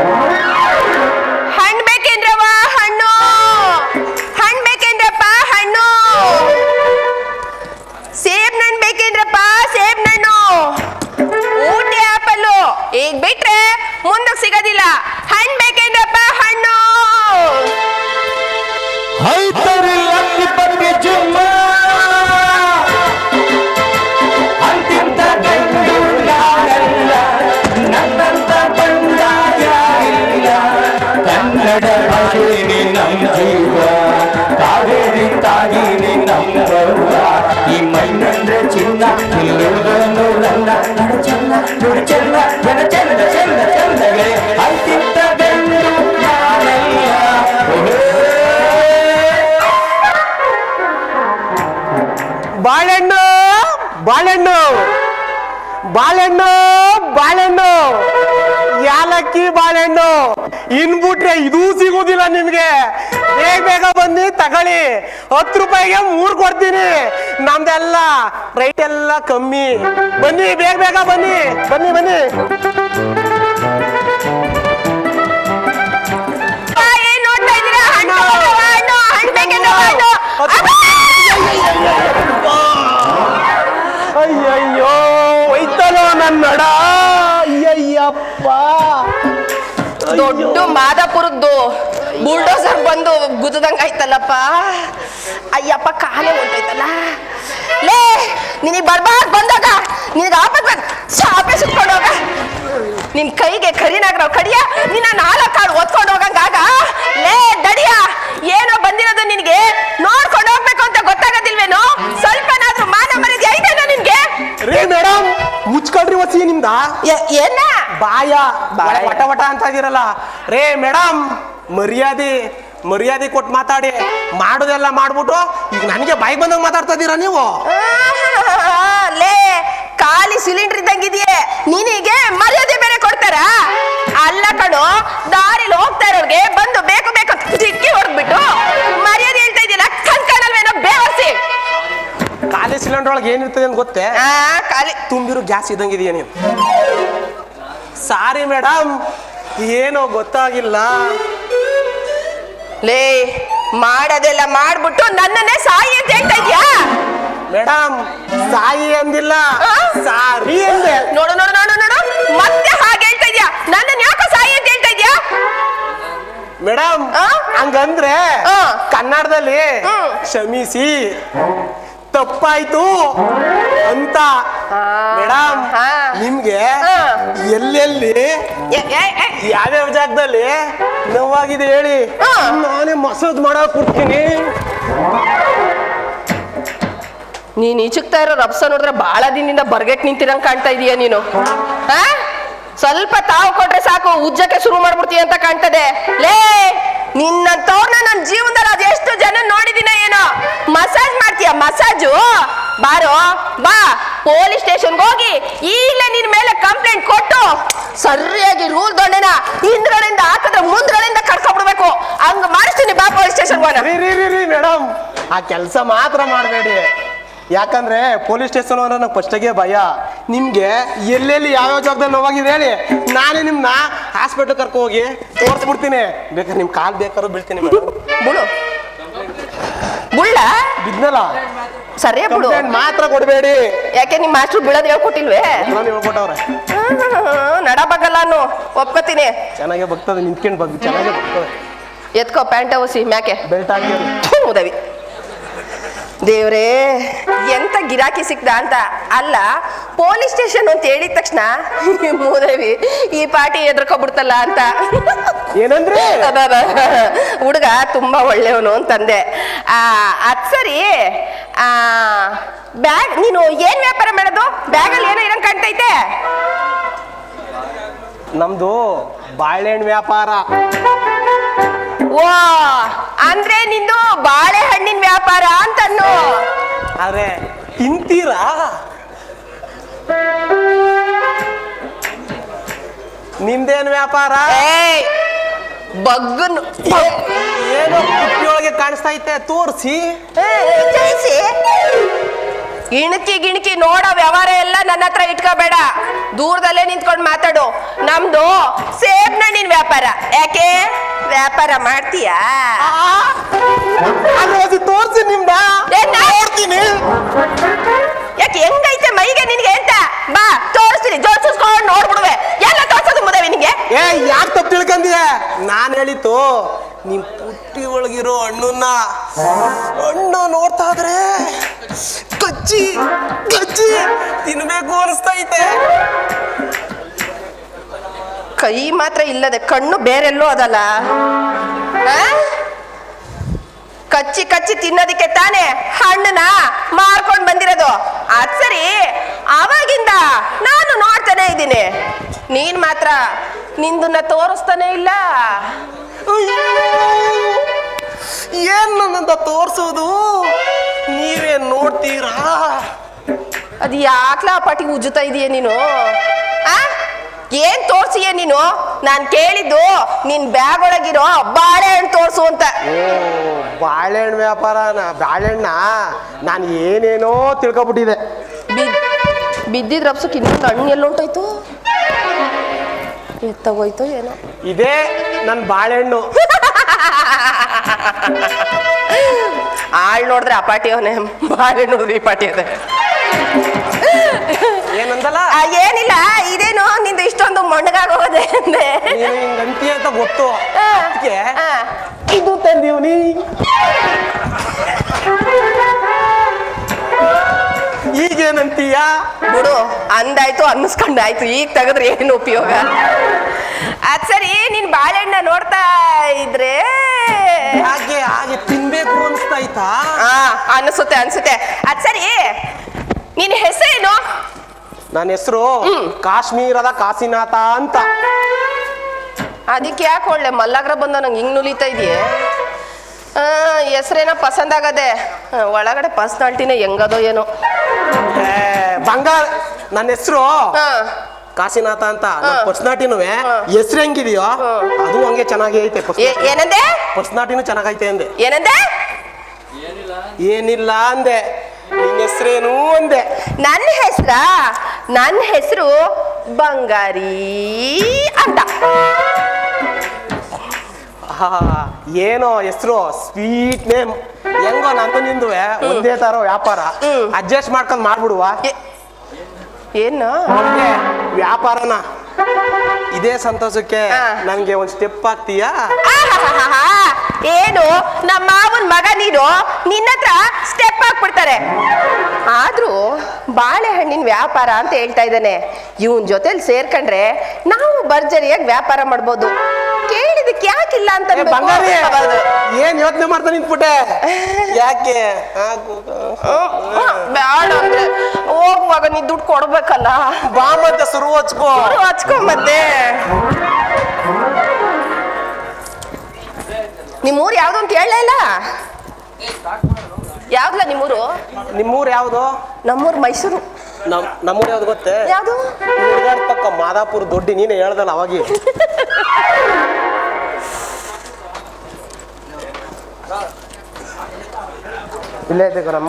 ಹಣ್ಣು ಕನ್ನಡ ಭಾಷೆನೇ ನಮ್ ಜೀವ ಕಾವೇರಿ ತಾಗಿನೇ ನಮ್ಮವ್ವ ಈ ಮೈನಂದ್ರೆ ಚಿನ್ನ ಇಲ್ಲುವುದನ್ನು ನನ್ನ ನಡು ಚೆನ್ನ ನುಡಿ ಚೆನ್ನ ಜನ ಚೆಂದ ಚೆಂದ ಚೆಂದಗೆ ಅಂತಿಂತ ಗಂಡು ಯಾರಲ್ಲ ಓಹೋ. ಬಾಳೆಹಣ್ಣು ಬಾಳೆಹಣ್ಣು ಬಾಳೆಹಣ್ಣು ಬಾಳೆಹಣ್ಣು ಯಾಲಕ್ಕಿ ಬಾಳೆಹಣ್ಣು ಇನ್ಬಿಟ್ರೆ ಇದೂ ಸಿಗೋದಿಲ್ಲ ನಿಮ್ಗೆ. ಬೇಗ ಬೇಗ ಬನ್ನಿ ತಗೊಳ್ಳಿ. ಹತ್ತು ರೂಪಾಯಿಗೆ ಮೂರು ಕೊಡ್ತೀನಿ. ನಮ್ದೆಲ್ಲ ರೈಟ್ ಎಲ್ಲ ಕಮ್ಮಿ. ಬನ್ನಿ ಬೇಗ ಬೇಗ ಬನ್ನಿ. ಬನ್ನಿ ಬನ್ನಿ. ಅಯ್ಯಯ್ಯೋ ಒಯ್ತಲೋ ನನ್ನಡ ದೊಡ್ಡ ಮಾದಾಪುರದ್ದು ಬುಲ್ಡೋಸರ್ ಬಂದು ಗುದ್ದದಂಗ ಆಯ್ತಲ್ಲಪ್ಪ. ಅಯ್ಯಪ್ಪ ಕಾಲೇ ಹೊಂಟೈತಲ್ಲ ಲೇ ನಿನಗೆ ಬರ್ಬಾರ್ದು ಬಂದಾಗ. ನಿನಗೆ ಆಪತ್ ಶಾಪೆ ಸುತ್ಕೊಂಡು ಹೋಗ. ನಿನ್ ಕೈಗೆ ಕರಿನಾಗ್ರ ಕಡಿಯ ನಿನ್ನ ನಾಲ್ಕು ಕಾಳು ಒತ್ಕೊಂಡು ಹೋಗಂಗಾಗ ಲೇ ದಡಿಯ ಏನೋ ಬಂದಿರೋದು ನಿನಗೆ? ನೋಡ್ಕೊಂಡು ಹೋಗ್ಬೇಕು ಅಂತ ಗೊತ್ತಾಗೋದಿಲ್ವೇನೋ? ಸ್ವಲ್ಪನಾದ್ರೂ ಮಾನ ಮರ್ಯಾದೆ ಐತೇನೋ ನಿನ್ಗೆ? ರೇ ಮೇಡಮ್ ಮುಚ್ಕೊಳ್ರಿ ವಸಿ ನಿಮ್ದ. ಏನ? ಬಾಯ. ವಟ ವಟ ಅಂತ ಇದೀರಲ್ಲ. ರೇ ಮೇಡಮ್ ಮರ್ಯಾದೆ ಮರ್ಯಾದೆ ಕೊಟ್ಟು ಮಾತಾಡಿ. ಮಾಡುದೆಲ್ಲ ಮಾಡ್ಬಿಟ್ಟು ಈಗ ನನಗೆ ಬಾಯಿ ಬಂದಂಗ ಮಾತಾಡ್ತಾ ಇದೀರಾ ನೀವು? ಲೇ ಖಾಲಿ ಸಿಲಿಂಡರ್ ಇದ್ದಂಗಿದೆಯೇ ನಿನಗೆ ಮರ್ಯಾದೆ ಬೇರೆ ಕೊಡ್ತಾರ? ಅಲ್ಲ ಕಣೋ ದಾರಿಲಿ ಹೋಗ್ತಾ ಇರೋರ್ಗೆ ಬಂದು ಬೇಕು ಬೇಕು ಸಿಕ್ಕಿ ಹೊಡೆದ್ಬಿಟ್ಟು ಮರ್ಯಾದೆ ಹೇಳ್ತಾ ಇದೆಯಲ್ಲ ಕಣ್ಕಾಣಲ್ವೇನೋ ಬೇವರ್ಸಿ. ಖಾಲಿ ಸಿಲಿಂಡರ್ ಒಳಗೆ ಏನಿರ್ತದೆ ಅಂತ ಗೊತ್ತೇ? ಆ ಖಾಲಿ ತುಂಬಿರೋ ಗ್ಯಾಸ್ ಇದ್ದಂಗಿದೆಯಾ ನೀವು ಸಾರಿ ಮೇಡಮ್ ಏನೋ ಗೊತ್ತಾಗಿಲ್ಲ. ಲೇ ಮಾಡೋದೆಲ್ಲ ಮಾಡ್ಬಿಟ್ಟು ನನ್ನನ್ನೇ ಸಾಯಿ ಅಂತ ಹೇಳ್ತಾ ಇದ್ಯಾ? ಮೇಡಮ್ ಸಾಯಿ ಅಂದಿಲ್ಲ. ಆ? ಸಾರಿ ಅಂದೆ. ನೋಡು ನೋಡು ನೋಡು ನೋಡು ಮತ್ತೆ ಹಾಗೆ ಹೇಳ್ತಾ ಇದ್ಯಾ? ನನ್ನನ್ನ ಯಾಕೋ ಸಾಯಿ ಅಂತ ಹೇಳ್ತಾ ಇದ್ಯಾ? ಮೇಡಮ್ ಆ? ಹಂಗಂದ್ರೆ ಆ. ಕನ್ನಡದಲ್ಲಿ. ಕ್ಷಮಿಸಿ. ತಪ್ಪಾಯ್ತು ಅಂತ. ಮೇಡಮ್ ಆ. ನಿಮ್ಗೆ. ಎಲ್ಲೆಲ್ಲಿ ಯಾವ್ಯಾವ ಜಾಗದಲ್ಲಿ ನೋವಾಗಿದೆ ಹೇಳಿ ಹಾ. ನಾನೇ ಮಸಾಜ್ ಮಾಡಕ್ ಕೊಡ್ತೀನಿ ನೀನ್ ಈಚಕ್ತಾ ಇರೋ ರಪ್ಸ ನೋಡಿದ್ರೆ ಬಹಳ ದಿನದಿಂದ ಬರ್ಗೆಟ್ ನಿಂತಿರಂಗ್ ಕಾಣ್ತಾ ಇದೀಯ ನೀನು ಹಾ ಸ್ವಲ್ಪ ತಾವು ಕೊಟ್ರೆ ಸಾಕು ಉಜ್ಜಕ್ಕೆ ಶುರು ಮಾಡ್ಬಿಡ್ತೀಯ ಅಂತ ಕಾಣ್ತದೆ ಲೇ ನಿನ್ನಂತವ್ರನ್ನ ನನ್ನ ಜೀವನದಲ್ಲಿ ಅದೆಷ್ಟು ಜನ ನೋಡಿದಿನ ಏನೋ? ಮಸಾಜ್ ಮಾಡ್ತೀಯ? ಮಸಾಜು? ಬಾರೋ, ಬಾ. ಪೊಲೀಸ್ ಸ್ಟೇಷನ್ಗೆ ಹೋಗಿ ಈಗಲೇ ನಿನ್ ಮೇಲೆ ಕಂಪ್ಲೇಂಟ್ ಕೊಟ್ಟು ಸರಿಯಾಗಿ ರೂಲ್ ದೊಣ್ಣೆನ ಹಿಂದ್ಗಳಿಂದ ಹಾಕಿದ್ರೆ ಮುಂದ್ಗಳಿಂದ ಕರ್ಕೊಂಡ್ಬಿಡ್ಬೇಕು. ಹಂಗ ಮಾಡಿಸ್ತೀನಿ ಬಾ ಪೊಲೀಸ್ ಸ್ಟೇಷನ್ ಮೇಡಮ್. ಆ ಕೆಲಸ ಮಾತ್ರ ಮಾಡಬೇಡಿ. ಯಾಕಂದ್ರೆ ಪೊಲೀಸ್ ಸ್ಟೇಷನ್ ಅಂದ್ರೆ ನಂಗೆ ಫಸ್ಟಾಗೆ ಭಯ. ನಿಮ್ಗೆ ಎಲ್ಲೆಲ್ಲಿ ಯಾವ್ಯಾವ ಜಾಗದಲ್ಲಿ ನೋವಾಗಿದೆ ಹೇಳಿ. ನಾನೇ ನಿಮ್ನ ಹಾಸ್ಪಿಟಲ್ ಕರ್ಕೊ ಹೋಗಿ ತೋರಿಸ್ಬಿಡ್ತೀನಿ. ಬೇಕಾದ್ರೆ ನಿಮ್ ಕಾಲ್ ಬೇಕಾದ್ರೂ ಬೀಳ್ತೀನಿ ಬುಳು ಬುಳ್ಳ? ಬಿದ್ನಲ್ಲ? ಸರಿಯೇ ಬಿಡು. ಮಾತ್ರ ಕೊಡಬೇಡಿ. ಯಾಕೆ ನಿಮ್ಮ ಮಾಸ್ಟ್ರು ಬೀಳೋದು ಹೇಳ್ಕೊಟ್ಟಿಲ್ವೇ? ನಾನು ಹೇಳ್ಕೊಟ್ಟವ್ರೆ ಒಪ್ಕೋತೀನಿ. ಚೆನ್ನಾಗೆ ಬಗ್ತದೆ ನಿಂತ್ಕೊಂಡು ಬಗ್ ಚೆನ್ನಾಗೆ ಬಗ್ತದೆ. ಎತ್ಕೋ ಪ್ಯಾಂಟ್ ಅವಸಿ ಮ್ಯಾಕೆ. ಬೆಲ್ಟ್ ಹಾಕಿ ಉದವಿ. ದೇವ್ರೇ ಎಂತ ಗಿರಾಕಿ ಸಿಕ್ತ ಅಂತ? ಅಲ್ಲ ಪೊಲೀಸ್ ಸ್ಟೇಷನ್ ಅಂತ ಹೇಳಿದ ತಕ್ಷಣ ಮೂದೇವಿ ಈ ಪಾರ್ಟಿ ಎದ್ರಕೊಬಿಡ್ತಲ್ಲ ಅಂತ. ಏನಂದ್ರೆ? ಹುಡುಗ ತುಂಬಾ ಒಳ್ಳೆಯವನು ಅಂತಂದೆ. ಆ, ಅದ್ ಸರಿ. ಬ್ಯಾಗ್ ನೀನು ಏನ್ ವ್ಯಾಪಾರ ಮಾಡೋದು? ಬ್ಯಾಗಲ್ಲಿ ಏನೋ ಇರಂಗ್ ಕಾಣ್ತೈತೆ? ನಮ್ದು ಬಾಳೆಹಣ್ಣು ವ್ಯಾಪಾರ. ಓ ಅಂದ್ರೆ ನಿಂದು ಬಾಳೆಹಣ್ಣಿನ ವ್ಯಾಪಾರ ಅಂತನ್ನು. ಆದ್ರೆ ತಿಂತೀರಾ? ನಿಮ್ದೇನ್ ವ್ಯಾಪಾರ? ಬಗ್ಗನ್ ಬಗ್ಗನು ಏನೋ ಕುಟ್ಟಿಯೊಳಗೆ ಕಾಣಿಸ್ತಾ ಐತೆ ತೋರಿಸಿ. ಇಣಕಿ ಗಿಣಕಿ ನೋಡೋ ವ್ಯವಹಾರ ಎಲ್ಲ ನನ್ನ ಹತ್ರ ಇಟ್ಕೋಬೇಡ. ದೂರದಲ್ಲೇ ನಿಂತ್ಕೊಂಡು ಮಾತಾಡು. ನಮ್ದು ಸೇಬ್ ಹಣ್ಣಿನ ವ್ಯಾಪಾರ. ಯಾಕೆ? ವ್ಯಾಪಾರ ಮಾಡ್ತೀಯಾ? ತೋರ್ಸಿ ನಿಮ್ದ. ಯಾಕೆ ತಪ್ಪು ತಿಳ್ಕಂದಿಯ ನಾನು ಹೇಳಿತ್ತು ನಿಮ್ ಪುಟ್ಟಿ ಒಳಗಿರೋ ಹಣ್ಣನ್ನ ಹಣ್ಣು ನೋಡ್ತಾ ಇದ್ರೆ ಕಚ್ಚಿ ಕಚ್ಚಿ ತಿನ್ಬೇಕು ಅನಿಸ್ತೈತೆ. ಕೈ ಮಾತ್ರ ಇಲ್ಲದೆ ಕಣ್ಣು ಬೇರೆಲ್ಲೂ ಅದಲ್ಲ? ಕಚ್ಚಿ ಕಚ್ಚಿ ತಿನ್ನೋದಿಕ್ಕೆ ತಾನೇ ಹಣ್ಣನ್ನ ಮಾರ್ಕೊಂಡ್ ಬಂದಿರೋದು. ಅದ್ ಸರಿ ಅವಾಗಿಂದ ನಾನು ನೋಡ್ತಾನೆ ಇದ್ದೀನಿ. ನೀನ್ ಮಾತ್ರ ನಿಂದನ್ನ ತೋರಿಸ್ತಾನೆ ಇಲ್ಲ! ಏನ್ ನನ್ನಂತ ತೋರಿಸೋದು? ನೀವೇನ್ ನೋಡ್ತೀರಾ? ಅದು ಯಾಕ್ಲ ಆ ಪಾಟಿಗೆ ಉಜ್ಜುತ್ತಾ ಇದೀಯ ನೀನು? ಆ? ಏನ್ ತೋರ್ಸಿಯ ನೀನು? ನಾನ್ ಕೇಳಿದ್ದು ನಿನ್ ಬ್ಯಾಗ್ ಒಳಗಿರೋ ಬಾಳೆಹಣ್ಣು ತೋರ್ಸು ಅಂತ. ಓ ಬಾಳೆಹಣ್ಣು ವ್ಯಾಪಾರನ ಬಾಳೆಹಣ್ಣ? ನಾನು ಏನೇನೋ ತಿಳ್ಕೊಬಿಟ್ಟಿದೆ. ಬಿದ್ದಿದ್ರಪ್ಸಕ್ಕೆ ಬಿದ್ದಿದ್ ರಪ್ಸಕ್ಕೆ ಇನ್ನೊಂದು ಹಣ್ಣು ಎಲ್ಲ ಎತ್ತಗೋಯ್ತು ಏನೋ. ಇದೇ ನನ್ನ ಬಾಳೆಹಣ್ಣು. ಆಳ್ ನೋಡಿದ್ರೆ ಆ ಪಾಟಿ ಅವನೇ ಬಾಳೆಹಣ್ಣು ನೋಡಿದ್ರೆ ಈ ಪಾಟಿ ಅದೇ ಏನಂದಲ್ಲ? ಆ, ಏನಿಲ್ಲ ಇದೇನು ನಿಂದು ಇಷ್ಟೊಂದು ಮಣ್ಣಗಾಗೋದೆ ಅಂದೆ. ನೀನು ಹಿಂಗಂತಿ ಅಂತ ಗೊತ್ತು. ಆ, ಅದಕ್ಕೆ ಆ. ಇದು ತಂದೀವ್ನಿ. ಈಗೇನಂತೀಯ? ಬಿಡು ಅಂದಾಯ್ತು ಅನ್ನಿಸ್ಕೊಂಡಾಯ್ತು ಈಗ ತೆಗೆದ್ರೆ ಏನು ಉಪಯೋಗ? ಅದ್ ಸರಿ ನೀನ್ ಬಾಳೆಹಣ್ಣ ನೋಡ್ತಾ ಇದ್ರೆ. ಹಾಗೆ ಹಾಗೆ ತಿನ್ಬೇಕು ಅನ್ಸ್ತಾಯ್ತಾ? ಆ ಅನ್ಸುತ್ತೆ ಅನ್ಸುತ್ತೆ. ಅದ್ ಸರಿ ನಿನ್ ಹೆಸರೇನು? ನನ್ನ ಹೆಸರು ಕಾಶ್ಮೀರದ ಕಾಶಿನಾಥ ಅಂತ. ಅದಕ್ಕೆ ಯಾಕೆ ಒಳ್ಳೆ ಮಲ್ಲಾಗ್ರ ಬಂದ ನಂಗೆ ಹಿಂಗ್ ನುಲಿತಾ ಇದೆಯೇ ಹೆಸರೇನ ಪಸಂದ್ ಆಗದೆ. ಒಳಗಡೆ ಪರ್ಸ್ನಾಲ್ಟಿನೇ ಹೆಂಗದೋ ಏನೋ. ಏ, ಬಂಗಾರ ನನ್ನ ಹೆಸರು ಹಾ. ಕಾಶಿನಾಥ ಅಂತ. ನಮ್ಮ ಹಾ. ಪರ್ಸ್ನಾಟಿನೂ ಹೆಸರು ಹೆಂಗಿದೆಯೋ ಅದು ಹಂಗೆ ಚೆನ್ನಾಗಿ ಐತೆ ಏನಂದೆ? ಪರ್ಸ್ನಾಟಿನೂ ಚೆನ್ನಾಗೈತೆ ಅಂದೆ. ಏನಂದೆ? ಏನಿಲ್ಲ. ಅಂದೆ. ನಿನ್ನ ಹೆಸರೇನು ಅಂದೆ. ನನ್ನ ಹೆಸರ ನನ್ನ ಹೆಸರು ಬಂಗಾರಿ ಅಂತ. ಆಹಾ, ಏನೋ ಹೆಸರು ಸ್ವೀಟ್ ನೇಮ್ ಹೆಂಗೋ ನಂದು ನಿಂದು ಒಂದೇ ತರ ವ್ಯಾಪಾರ. ಅಡ್ಜಸ್ಟ್ ಮಾಡ್ಕೊಂಡು ಮಾಡ್ಬಿಡುವ. ಏನು? ವ್ಯಾಪಾರನ. ಇದೇ ಸಂತೋಷಕ್ಕೆ ನನಗೆ ಒಂದ್ ಸ್ಟೆಪ್ ಹಾಕ್ತೀಯಾ ಆಹಾಹಾಹಾ. ಏನು? ನಮ್ಮ ಮಾವನ್ ಮಗ ನೀನು? ನಿನ್ನತ್ರ ಸ್ಟೆಪ್ ಹಾಕ್ಬಿಡ್ತಾರೆ ಆದ್ರೂ ಬಾಳೆಹಣ್ಣಿನ ವ್ಯಾಪಾರ ಅಂತ ಹೇಳ್ತಾ ಇದ್ದಾನೆ. ಇವನ್ ಜೊತೆಲಿ ಸೇರ್ಕೊಂಡ್ರೆ ನಾವು ಭರ್ಜರಿಯಾಗಿ ವ್ಯಾಪಾರ ಮಾಡ್ಬೋದು. ಕೇಳಿದಕ್ಕೆ ಯಾಕಿಲ್ಲ ಅಂತ ಏ, ಬಂಗಾರಿ. ಏನ್ ಯೋಚನೆ ಮಾಡ್ತಾ ನಿಂತ್ಬಿಟ್ಟೆ? ಯಾಕೆ? ಹಾಕು. ಬೇಡ ಅಂದ್ರೆ ಹೋಗುವಾಗ ನೀ ದುಡ್ಡು ಕೊಡ್ಬೇಕಲ್ಲ? ಬಾ ಮತ್ತೆ ಶುರು ಹಚ್ಕೋ. ಹಚ್ಕೊ ಮತ್ತೆ. ನಿಮ್ಮೂರು ಯಾವ್ದು ಅಂತ ಹೇಳಲೇ ಇಲ್ಲ? ಯಾವ್ದಲ್ಲ ನಿಮ್ಮೂರು? ನಿಮ್ಮೂರ್ ಯಾವ್ದು? ನಮ್ಮೂರು ಮೈಸೂರು. ನಮ್ ನಮ್ಮೂರ್ ಯಾವ್ದು ಗೊತ್ತೇ? ಯಾವ್ದು? ಹುಡುಗಾಡ್ ಪಕ್ಕ ಮಾದಾಪುರ ದೊಡ್ಡಿ ನೀನೇ ಹೇಳ್ದಲ್ಲ ಅವಾಗೆ. ಇಲ್ಲೇ ಐತೆ ನಮ್ಮ